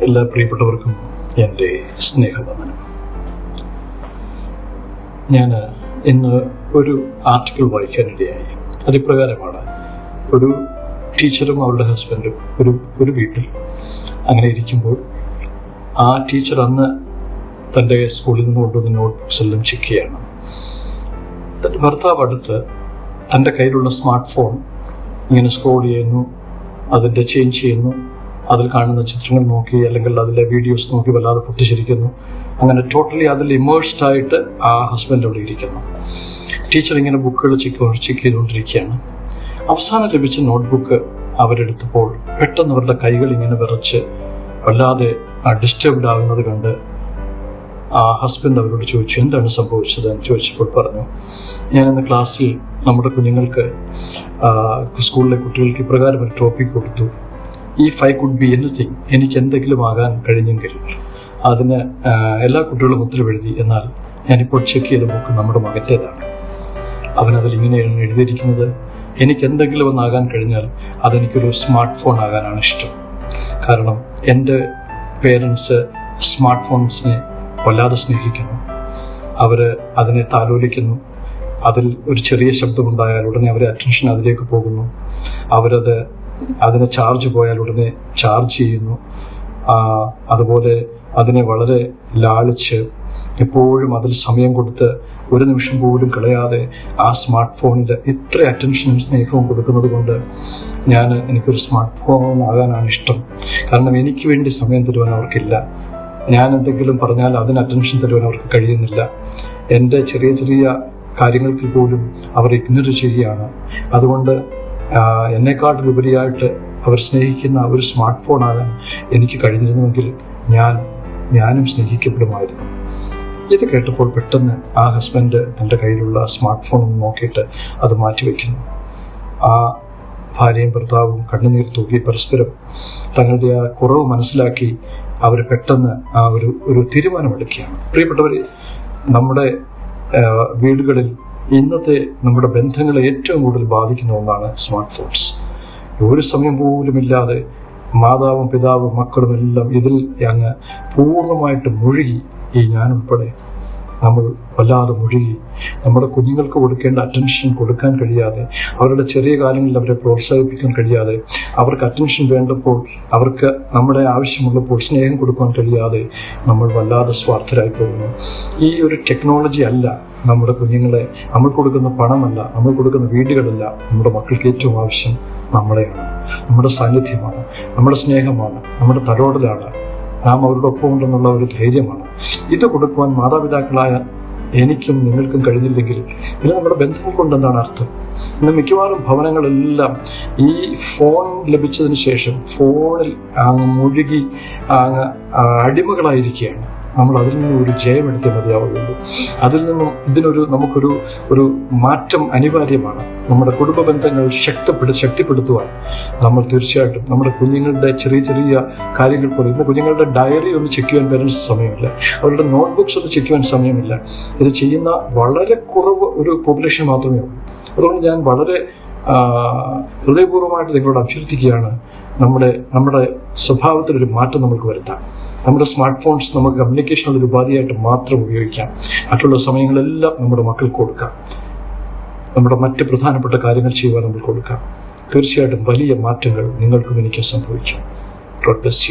എല്ലാ പ്രിയപ്പെട്ടവർക്കും എന്റെ സ്നേഹവന്ദനം. ഞാൻ ഇന്ന് ഒരു ആർട്ടിക്കിൾ വായിക്കാനിടയായി അതിപ്രകാരമാണ് ഒരു ടീച്ചറും അവരുടെ ഹസ്ബൻഡും ഒരു ഒരു വീട്ടിൽ അങ്ങനെ ഇരിക്കുമ്പോൾ ആ ടീച്ചർ അന്ന് തന്റെ സ്കൂളിൽ നിന്ന് കൊണ്ടുവന്ന നോട്ട് ബുക്സ് എല്ലാം ചെക്ക് ചെയ്യണം. തന്റെ ഭർത്താവ് അടുത്ത് തന്റെ കയ്യിലുള്ള സ്മാർട്ട് ഫോൺ ഇങ്ങനെ സ്ക്രോൾ ചെയ്യുന്നു അതിന്റെ ചേഞ്ച് ചെയ്യുന്നു അതിൽ കാണുന്ന ചിത്രങ്ങൾ നോക്കി അല്ലെങ്കിൽ അതിലെ വീഡിയോസ് നോക്കി വല്ലാതെ പൊട്ടിച്ചിരിക്കുന്നു. അങ്ങനെ ടോട്ടലി അതിൽ ഇമേഴ്സ്ഡ് ആയിട്ട് ആ ഹസ്ബൻഡ് അവിടെ ഇരിക്കുന്നു. ടീച്ചർ ഇങ്ങനെ ബുക്കുകൾ ചെക്ക് ചെക്ക് ചെയ്തുകൊണ്ടിരിക്കുകയാണ്. അവസാനം ലഭിച്ച നോട്ട്ബുക്ക് അവരെടുത്തപ്പോൾ പെട്ടെന്ന് അവരുടെ കൈകൾ ഇങ്ങനെ വിറച്ച് വല്ലാതെ ഡിസ്റ്റർബ്ഡ് ആകുന്നത് കണ്ട് ആ ഹസ്ബൻഡ് അവരോട് ചോദിച്ചു എന്താണ് സംഭവിച്ചത്? എന്ന് ചോദിച്ചപ്പോൾ പറഞ്ഞു ഞാൻ ഇന്ന് ക്ലാസ്സിൽ നമ്മുടെ കുഞ്ഞുങ്ങൾക്ക് സ്കൂളിലെ കുട്ടികൾക്ക് ഇപ്രകാരം ഒരു ടോപ്പിക് കൊടുത്തു. ഈ ഐ കുഡ് ബി എനിത്തിങ് എനിക്ക് എന്തെങ്കിലും ആകാൻ കഴിഞ്ഞെങ്കിൽ അതിന് എല്ലാ കുട്ടികളും ഉത്തരവെഴുതി. എന്നാൽ ഞാനിപ്പോൾ ചെക്ക് ചെയ്ത ബുക്ക് നമ്മുടെ മകന്റേതാണ്. അവനതിൽ ഇങ്ങനെയാണ് എഴുതിയിരിക്കുന്നത്. എനിക്ക് എന്തെങ്കിലും ഒന്നാകാൻ കഴിഞ്ഞാൽ അതെനിക്കൊരു സ്മാർട്ട് ഫോൺ ആകാനാണ് ഇഷ്ടം. കാരണം എന്റെ പേരൻസ് സ്മാർട്ട് ഫോൺസിനെ വല്ലാതെ സ്നേഹിക്കുന്നു. അവർ അതിനെ താലോലിക്കുന്നു. അതിൽ ഒരു ചെറിയ ശബ്ദമുണ്ടായാൽ ഉടനെ അവരെ അറ്റൻഷൻ അതിലേക്ക് പോകുന്നു. അവരത് അതിന് ചാർജ് പോയാൽ ഉടനെ ചാർജ് ചെയ്യുന്നു. അതുപോലെ അതിനെ വളരെ ലാളിച്ച് എപ്പോഴും അതിൽ സമയം കൊടുത്ത് ഒരു നിമിഷം പോലും കളയാതെ ആ സ്മാർട്ട് ഫോണിന്റെ ഇത്ര അറ്റൻഷനും സ്നേഹവും കൊടുക്കുന്നത് കൊണ്ട് ഞാൻ എനിക്കൊരു സ്മാർട്ട് ഫോൺ ആകാനാണ് ഇഷ്ടം. കാരണം എനിക്ക് വേണ്ടി സമയം തരുവാൻ അവർക്കില്ല. ഞാൻ എന്തെങ്കിലും പറഞ്ഞാൽ അതിന് അറ്റൻഷൻ തരുവാൻ അവർക്ക് കഴിയുന്നില്ല. എന്റെ ചെറിയ ചെറിയ കാര്യങ്ങൾക്ക് പോലും അവർ ഇഗ്നോർ ചെയ്യുകയാണ്. അതുകൊണ്ട് ആ, എന്നെക്കാട്ടിലുപരിയായിട്ട് അവർ സ്നേഹിക്കുന്ന ഒരു സ്മാർട്ട് ഫോൺ ആകാൻ എനിക്ക് കഴിഞ്ഞിരുന്നുവെങ്കിൽ ഞാൻ ഞാനും സ്നേഹിക്കപ്പെടുമായിരുന്നു. ഇത് കേട്ടപ്പോൾ പെട്ടെന്ന് ആ ഹസ്ബൻഡ് തന്റെ കയ്യിലുള്ള സ്മാർട്ട് ഫോൺ ഒന്ന് നോക്കിയിട്ട് അത് മാറ്റിവെക്കുന്നു ആ ഭാര്യയും ഭർത്താവും കണ്ണുനീർ തൂക്കി പരസ്പരം തങ്ങളുടെ ആ കുറവ് മനസ്സിലാക്കി അവർ പെട്ടെന്ന് ആ ഒരു ഒരു തീരുമാനമെടുക്കുകയാണ്. പ്രിയപ്പെട്ടവർ നമ്മുടെ വീടുകളിൽ ഇന്നത്തെ നമ്മുടെ ബന്ധങ്ങളെ ഏറ്റവും കൂടുതൽ ബാധിക്കുന്ന ഒന്നാണ് സ്മാർട്ട് ഫോൺസ് ഒരു സമയം പോലുമില്ലാതെ മാതാവും പിതാവും മക്കളും എല്ലാം ഇതിൽ അങ്ങ് പൂർണമായിട്ട് മുഴുകി ഈ ഞാൻ ഉൾപ്പെടെ നമ്മൾ വല്ലാതെ മുഴുകി. നമ്മുടെ കുഞ്ഞുങ്ങൾക്ക് കൊടുക്കേണ്ട അറ്റൻഷൻ കൊടുക്കാൻ കഴിയാതെ അവരുടെ ചെറിയ കാലങ്ങളിൽ അവരെ പ്രോത്സാഹിപ്പിക്കാൻ കഴിയാതെ അവർക്ക് അറ്റൻഷൻ വേണ്ടപ്പോൾ അവർക്ക് നമ്മുടെ ആവശ്യമുള്ളപ്പോൾ സ്നേഹം കൊടുക്കാൻ കഴിയാതെ നമ്മൾ വല്ലാതെ സ്വാർത്ഥരായി പോകുന്നു. ഈ ഒരു ടെക്നോളജി അല്ല നമ്മുടെ കുഞ്ഞുങ്ങളെ നമ്മൾ കൊടുക്കുന്ന പണമല്ല നമ്മൾ കൊടുക്കുന്ന വീടുകളല്ല നമ്മുടെ മക്കൾക്ക് ഏറ്റവും ആവശ്യം നമ്മളെയാണ്. നമ്മുടെ സാന്നിധ്യമാണ് നമ്മുടെ സ്നേഹമാണ് നമ്മുടെ തലോടലാണ്. നാം അവരുടെ ഉണ്ടെന്നുള്ള ഒരു ധൈര്യമാണ്. ഇത് കൊടുക്കുവാൻ മാതാപിതാക്കളായ എനിക്കും നിങ്ങൾക്കും കഴിഞ്ഞില്ലെങ്കിൽ പിന്നെ നമ്മുടെ ബന്ധങ്ങൾ കൊണ്ട് എന്താണ് അർത്ഥം. ഇന്ന് മിക്കവാറും ഭവനങ്ങളെല്ലാം ഈ ഫോൺ ലഭിച്ചതിന് ശേഷം ഫോണിൽ മുഴുകി അടിമകളായിരിക്കുകയാണ്. നമ്മൾ അതിൽ നിന്നും ഒരു ജയമെടുത്ത് മതിയാവുകയുള്ളൂ. അതിൽ നിന്നും ഇതിനൊരു നമുക്കൊരു ഒരു മാറ്റം അനിവാര്യമാണ്. നമ്മുടെ കുടുംബ ബന്ധങ്ങൾ ശക്തിപ്പെടു ശക്തിപ്പെടുത്തുവാൻ നമ്മൾ തീർച്ചയായിട്ടും നമ്മുടെ കുഞ്ഞുങ്ങളുടെ ചെറിയ ചെറിയ കാര്യങ്ങൾ പോലെ ഇന്ന് കുഞ്ഞുങ്ങളുടെ ഡയറി ഒന്ന് ചെക്ക് ചെയ്യാൻ പേരൻസ് സമയമില്ല. അവരുടെ നോട്ട്ബുക്സ് ഒന്ന് ചെക്ക് ചെയ്യാൻ സമയമില്ല. ഇത് ചെയ്യുന്ന വളരെ കുറവ് ഒരു പോപ്പുലേഷൻ മാത്രമേ ഉള്ളൂ. അതുകൊണ്ട് ഞാൻ വളരെ ഹൃദയപൂർവമായിട്ട് നിങ്ങളോട് അഭ്യർത്ഥിക്കുകയാണ് നമ്മുടെ നമ്മുടെ സ്വഭാവത്തിൽ ഒരു മാറ്റം നമുക്ക് വരുത്താം നമ്മുടെ സ്മാർട്ട് ഫോൺസ് നമുക്ക് കമ്മ്യൂണിക്കേഷനുള്ള ഒരു ഉപാധിയായിട്ട് മാത്രം ഉപയോഗിക്കാം. മറ്റുള്ള സമയങ്ങളെല്ലാം നമ്മുടെ മക്കൾക്ക് കൊടുക്കാം. നമ്മുടെ മറ്റ് പ്രധാനപ്പെട്ട കാര്യങ്ങൾ ചെയ്യുവാൻ നമ്മൾ കൊടുക്കാം. തീർച്ചയായിട്ടും വലിയ മാറ്റങ്ങൾ നിങ്ങൾക്കും എനിക്കും സംഭവിക്കും. God bless